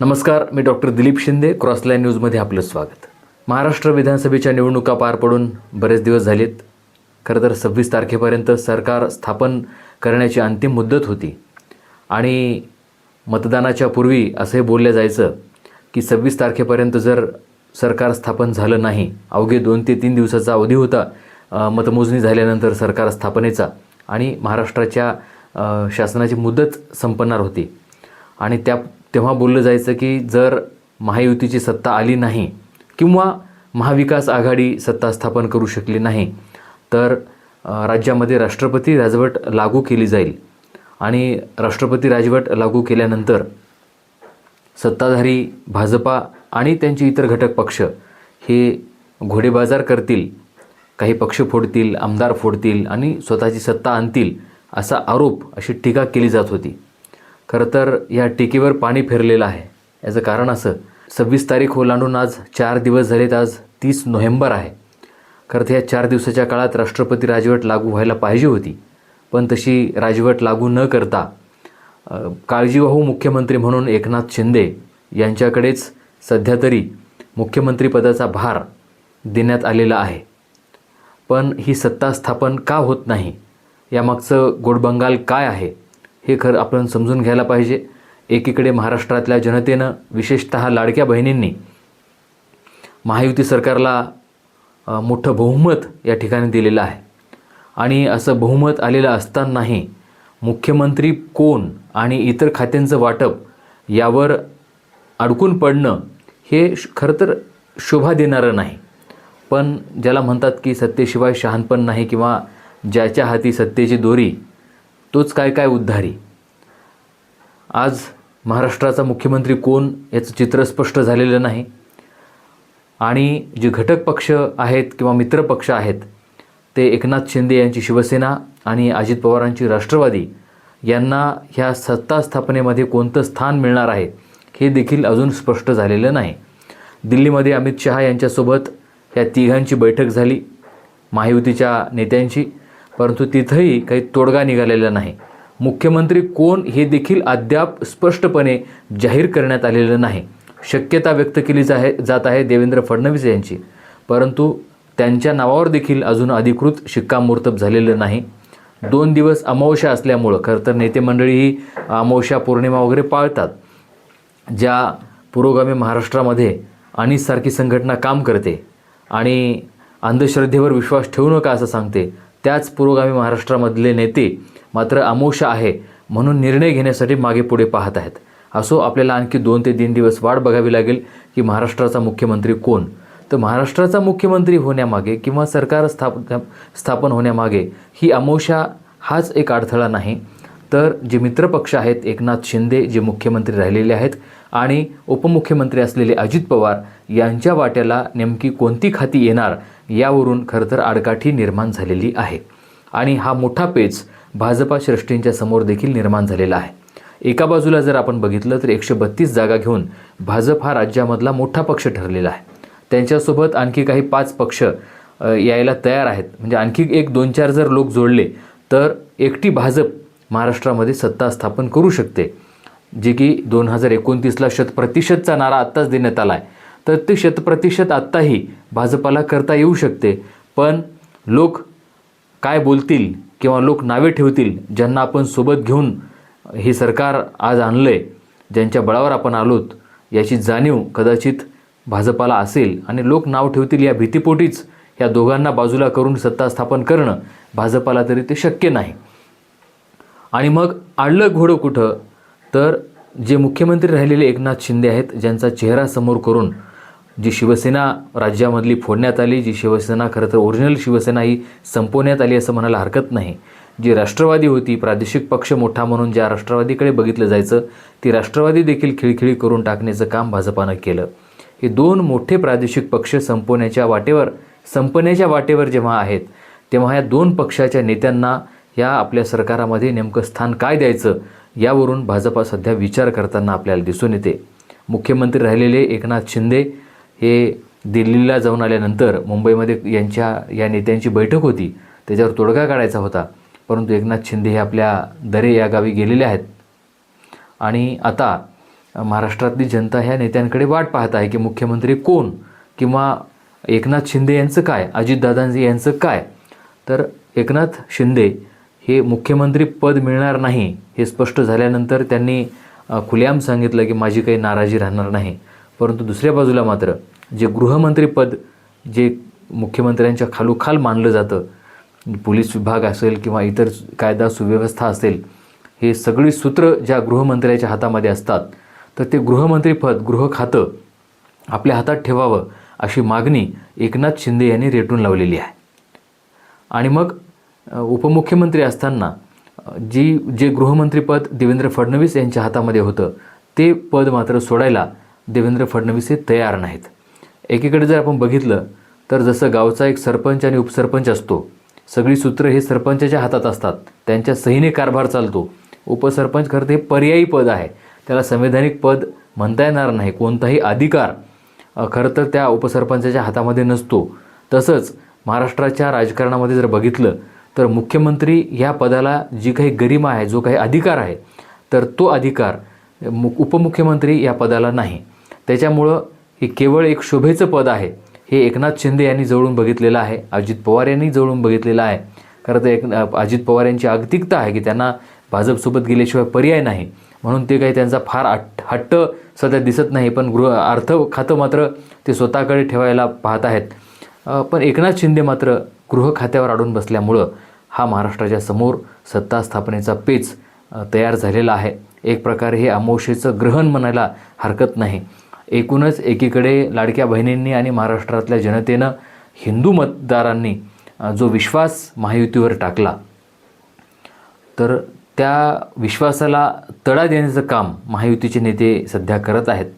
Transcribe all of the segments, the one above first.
नमस्कार मी डॉक्टर दिलीप शिंदे क्रॉसलाईन न्यूजमध्ये आपलं स्वागत. महाराष्ट्र विधानसभेच्या निवडणुका पार पडून बरेच दिवस झालेत. खरं तर सव्वीस तारखेपर्यंत सरकार स्थापन करण्याची अंतिम मुदत होती. आणि मतदानाच्या पूर्वी असंही बोललं जायचं की सव्वीस तारखेपर्यंत जर सरकार स्थापन झालं नाही अवघे दोन ते तीन दिवसाचा अवधी होता मतमोजणी झाल्यानंतर सरकार स्थापनेचा आणि महाराष्ट्राच्या शासनाची मुदत संपणार होती. आणि त्या तेव्हा बोललं जायचं की जर महायुतीची सत्ता आली नाही किंवा महाविकास आघाडी सत्ता स्थापन करू शकली नाही तर राज्यामध्ये राष्ट्रपती राजवट लागू केली जाईल. आणि राष्ट्रपती राजवट लागू केल्यानंतर सत्ताधारी भाजपा आणि त्यांचे इतर घटक पक्ष हे घोडेबाजार करतील काही पक्ष फोडतील आमदार फोडतील आणि स्वतःची सत्ता आणतील असा आरोप अशी टीका केली जात होती. खरं तर या टिकीवर पाणी फिरलेलं आहे. याचं कारण असं सव्वीस तारीख ओलांडून आज चार दिवस झालेत आज तीस नोव्हेंबर आहे. खरं तर या चार दिवसाच्या काळात राष्ट्रपती राजवट लागू व्हायला पाहिजे होती. पण तशी राजवट लागू न करता काळजीवाहू मुख्यमंत्री म्हणून एकनाथ शिंदे यांच्याकडेच सध्या तरी मुख्यमंत्रीपदाचा भार देण्यात आलेला आहे. पण ही सत्ता स्थापन का होत नाही? यामागचं गोडबंगाल काय आहे? हे खरं आपण समजून घ्यायला पाहिजे. एकीकडे महाराष्ट्रातल्या जनतेनं विशेषतः लाडक्या बहिणींनी महायुती सरकारला मोठं बहुमत या ठिकाणी दिलेलं आहे. आणि असं बहुमत आलेलं असतानाही मुख्यमंत्री कोण आणि इतर खात्यांचं वाटप यावर अडकून पडणं हे श- खरं तर शोभा देणारं नाही. पण ज्याला म्हणतात की सत्तेशिवाय शहाणपण नाही किंवा ज्याच्या हाती सत्तेची दोरी तोच काय काय उद्धारी? आज महाराष्ट्राचा मुख्यमंत्री कोण याचं चित्र स्पष्ट झालेलं नाही. आणि जे घटक पक्ष आहेत किंवा मित्रपक्ष आहेत ते एकनाथ शिंदे यांची शिवसेना आणि अजित पवारांची राष्ट्रवादी यांना ह्या सत्ता स्थापनेमध्ये कोणतं स्थान मिळणार आहे हे देखील अजून स्पष्ट झालेलं नाही. दिल्लीमध्ये अमित शहा यांच्यासोबत या तिघांची बैठक झाली महायुतीच्या नेत्यांची परंतु तिथंही काही तोडगा निघालेला नाही. मुख्यमंत्री कोण हे देखील अद्याप स्पष्टपणे जाहीर करण्यात आलेलं नाही. शक्यता व्यक्त केली जाहे जात आहे देवेंद्र फडणवीस यांची. परंतु त्यांच्या नावावर देखील अजून अधिकृत शिक्कामोर्तब झालेलं नाही. दोन दिवस अमावस्या असल्यामुळं खरं तर नेते मंडळी ही अमावस्या पौर्णिमा वगैरे पाळतात ज्या पुरोगामी महाराष्ट्रामध्ये अनिससारखी संघटना काम करते आणि अंधश्रद्धेवर विश्वास ठेवू नका असं सांगते. त्याच पुरोगामी महाराष्ट्रामधले नेते मात्र अमोशा आहे म्हणून निर्णय घेण्यासाठी मागे पुढे पाहत आहेत. असो आपल्याला आणखी दोन ते तीन दिवस वाट बघावी लागेल की महाराष्ट्राचा मुख्यमंत्री कोण. तर महाराष्ट्राचा मुख्यमंत्री होण्यामागे किंवा सरकार स्थाप स्थापन होण्यामागे ही अमोशा हाच एक अडथळा नाही. तर जे मित्रपक्ष आहेत एकनाथ शिंदे जे मुख्यमंत्री राहिलेले आहेत आणि उपमुख्यमंत्री असलेले अजित पवार यांच्या वाट्याला नेमकी कोणती खाती येणार यावरून खरं तर आडकाठी निर्माण झालेली आहे. आणि हा मोठा पेच भाजपा श्रेष्ठींच्या समोर देखील निर्माण झालेला आहे. एका बाजूला जर आपण बघितलं तर एकशे बत्तीस जागा घेऊन भाजप हा राज्यामधला मोठा पक्ष ठरलेला आहे. त्यांच्यासोबत आणखी काही पाच पक्ष यायला तयार आहेत. म्हणजे आणखी एक दोन चार जर लोक जोडले तर एकटी भाजप महाराष्ट्रामध्ये सत्ता स्थापन करू शकते. जे की दोन हजार एकोणतीसला शतप्रतिशतचा नारा आत्ताच देण्यात आला आहे तर ते शतप्रतिशत आत्ताही भाजपाला करता येऊ शकते. पण लोक काय बोलतील किंवा लोक नावे ठेवतील ज्यांना आपण सोबत घेऊन हे सरकार आज आणलं आहे ज्यांच्या बळावर आपण आलोत याची जाणीव कदाचित भाजपाला असेल. आणि लोक नाव ठेवतील या भीतीपोटीच या दोघांना बाजूला करून सत्ता स्थापन करणं भाजपाला तरी ते शक्य नाही. आणि मग आडलं घोडं कुठं? तर जे मुख्यमंत्री राहिलेले एकनाथ शिंदे आहेत ज्यांचा चेहरा समोर करून जी शिवसेना राज्यामधली फोडण्यात आली जी शिवसेना खरं तर ओरिजिनल शिवसेना ही संपवण्यात आली असं म्हणायला हरकत नाही. जी राष्ट्रवादी होती प्रादेशिक पक्ष मोठा म्हणून ज्या राष्ट्रवादीकडे बघितलं जायचं ती राष्ट्रवादी देखील खिळखिळी करून टाकण्याचं काम भाजपानं केलं. हे दोन मोठे प्रादेशिक पक्ष संपवण्याच्या वाटेवर संपण्याच्या वाटेवर जेव्हा आहेत तेव्हा या दोन पक्षाच्या नेत्यांना या आपल्या सरकारामध्ये नेमकं स्थान काय द्यायचं यावरून भाजपा सध्या विचार करताना आपल्याला दिसून येते. मुख्यमंत्री राहिलेले एकनाथ शिंदे हे दिल्लीला जाऊन आल्यानंतर मुंबईमध्ये यांच्या या नेत्यांची बैठक होती. त्याच्यावर तोडगा काढायचा होता. परंतु एकनाथ शिंदे हे आपल्या दरे या गावी गेलेले आहेत. आणि आता महाराष्ट्रातली जनता ह्या नेत्यांकडे वाट पाहत आहे की मुख्यमंत्री कोण किंवा एकनाथ शिंदे यांचं काय अजितदादांजी यांचं काय? तर एकनाथ शिंदे हे मुख्यमंत्री पद मिळणार नाही हे स्पष्ट झाल्यानंतर त्यांनी खुल्याम खुलेआम सांगितलं की माझी काही नाराजी राहणार नाही. परंतु दुसऱ्या बाजूला मात्र जे गृहमंत्रीपद जे मुख्यमंत्र्यांच्या खालोखाल मानलं जातं पोलीस विभाग असेल किंवा इतर कायदा सुव्यवस्था असेल हे सगळी सूत्र ज्या गृहमंत्र्याच्या हातामध्ये असतात तर ते गृहमंत्रीपद गृह खातं आपल्या हातात ठेवावं अशी मागणी एकनाथ शिंदे यांनी रेटून लावलेली आहे. आणि मग उपमुख्यमंत्री असताना जी जे गृहमंत्रीपद देवेंद्र फडणवीस यांच्या हातामध्ये होतं ते पद मात्र सोडायला देवेंद्र फडणवीस हे तयार नाहीत. एकीकडे जर आपण बघितलं तर जसं गावचा एक सरपंच आणि उपसरपंच असतो सगळी सूत्र हे सरपंचाच्या हातात असतात त्यांच्या सहीने कारभार चालतो. उपसरपंच खरं ते पर्यायी पद आहे. त्याला संवैधानिक पद म्हणता येणार नाही कोणताही अधिकार खरं तर त्या उपसरपंचाच्या हातामध्ये नसतो. तसंच महाराष्ट्राच्या राजकारणामध्ये जर बघितलं तर मुख्यमंत्री ह्या पदाला जी काही गरिमा आहे जो काही अधिकार आहे तर तो अधिकार मु उपमुख्यमंत्री या पदाला नाही. त्याच्यामुळं हे केवळ एक शोभेचं पद आहे हे एकनाथ शिंदे यांनी जवळून बघितलेलं आहे अजित पवार यांनी जवळून बघितलेलं आहे. खरं तर एक अजित पवार यांची अगतिकता आहे की त्यांना भाजपसोबत गेल्याशिवाय पर्याय नाही. म्हणून ते काही त्यांचा फार हट्ट हट्ट सध्या दिसत नाही पण गृह अर्थ खातं मात्र ते स्वतःकडे ठेवायला पाहत आहेत. पण एकनाथ शिंदे मात्र गृह खात्यावर अडून बसल्यामुळं हा महाराष्ट्राच्या समोर सत्ता स्थापनेचा पेच तयार झालेला आहे. एक प्रकारे हे अमोशेचं ग्रहण म्हणायला हरकत नाही. एकूणच एकीकडे लाडक्या बहिणींनी आणि महाराष्ट्रातल्या जनतेनं हिंदू मतदारांनी जो विश्वास महायुतीवर टाकला तर त्या विश्वासाला तडा देण्याचं काम महायुतीचे नेते सध्या करत आहेत.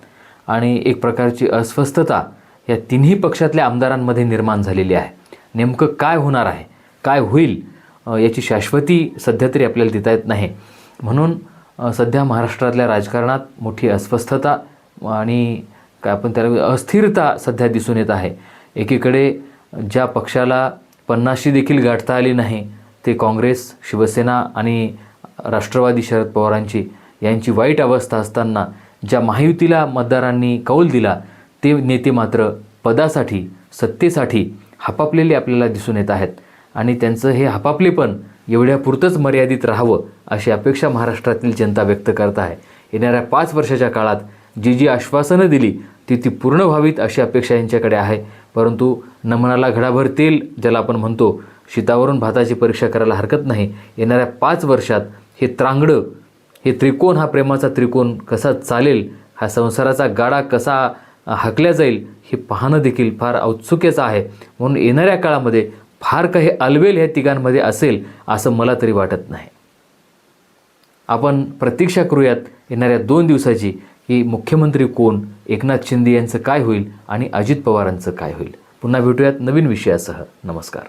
आणि एक प्रकारची अस्वस्थता या तिन्ही पक्षातल्या आमदारांमध्ये निर्माण झालेली आहे. नेमकं काय होणार आहे? काय होईल? याची शाश्वती सध्या तरी आपल्याला देता येत नाही. म्हणून सध्या महाराष्ट्रातल्या राजकारणात मोठी अस्वस्थता आणि काय आपण त्याला अस्थिरता सध्या दिसून येत आहे. एकीकडे ज्या पक्षाला पन्नाशी देखील गाठता आली नाही ते काँग्रेस शिवसेना आणि राष्ट्रवादी शरद पवारांची यांची वाईट अवस्था असताना ज्या महायुतीला मतदारांनी कौल दिला ते नेते मात्र पदासाठी सत्तेसाठी हापापलेले आपल्याला दिसून येत आहेत. आणि त्यांचं हे हापापलेपण एवढ्यापुरतंच मर्यादित राहावं अशी अपेक्षा महाराष्ट्रातील जनता व्यक्त करत आहे. येणाऱ्या पाच वर्षाच्या काळात जी जी आश्वासनं दिली ती ती पूर्ण व्हावीत अशी अपेक्षा यांच्याकडे आहे. परंतु नमनाला घडाभर तेल ज्याला आपण म्हणतो शीतावरून भाताची परीक्षा करायला हरकत नाही येणाऱ्या पाच वर्षात हे त्रांगडं हे त्रिकोण हा प्रेमाचा त्रिकोण कसा चालेल हा संसाराचा गाडा कसा हाकल्या जाईल हे पाहणं देखील फार औत्सुक्याचं आहे. म्हणून येणाऱ्या काळामध्ये फार काही अलवेल ह्या तिघांमध्ये असेल असं मला तरी वाटत नाही. आपण प्रतीक्षा करूयात येणाऱ्या दोन दिवसाची की मुख्यमंत्री कोण एकनाथ शिंदे यांचं काय होईल आणि अजित पवारांचं काय होईल? पुन्हा भेटूयात नवीन विषयासह. नमस्कार.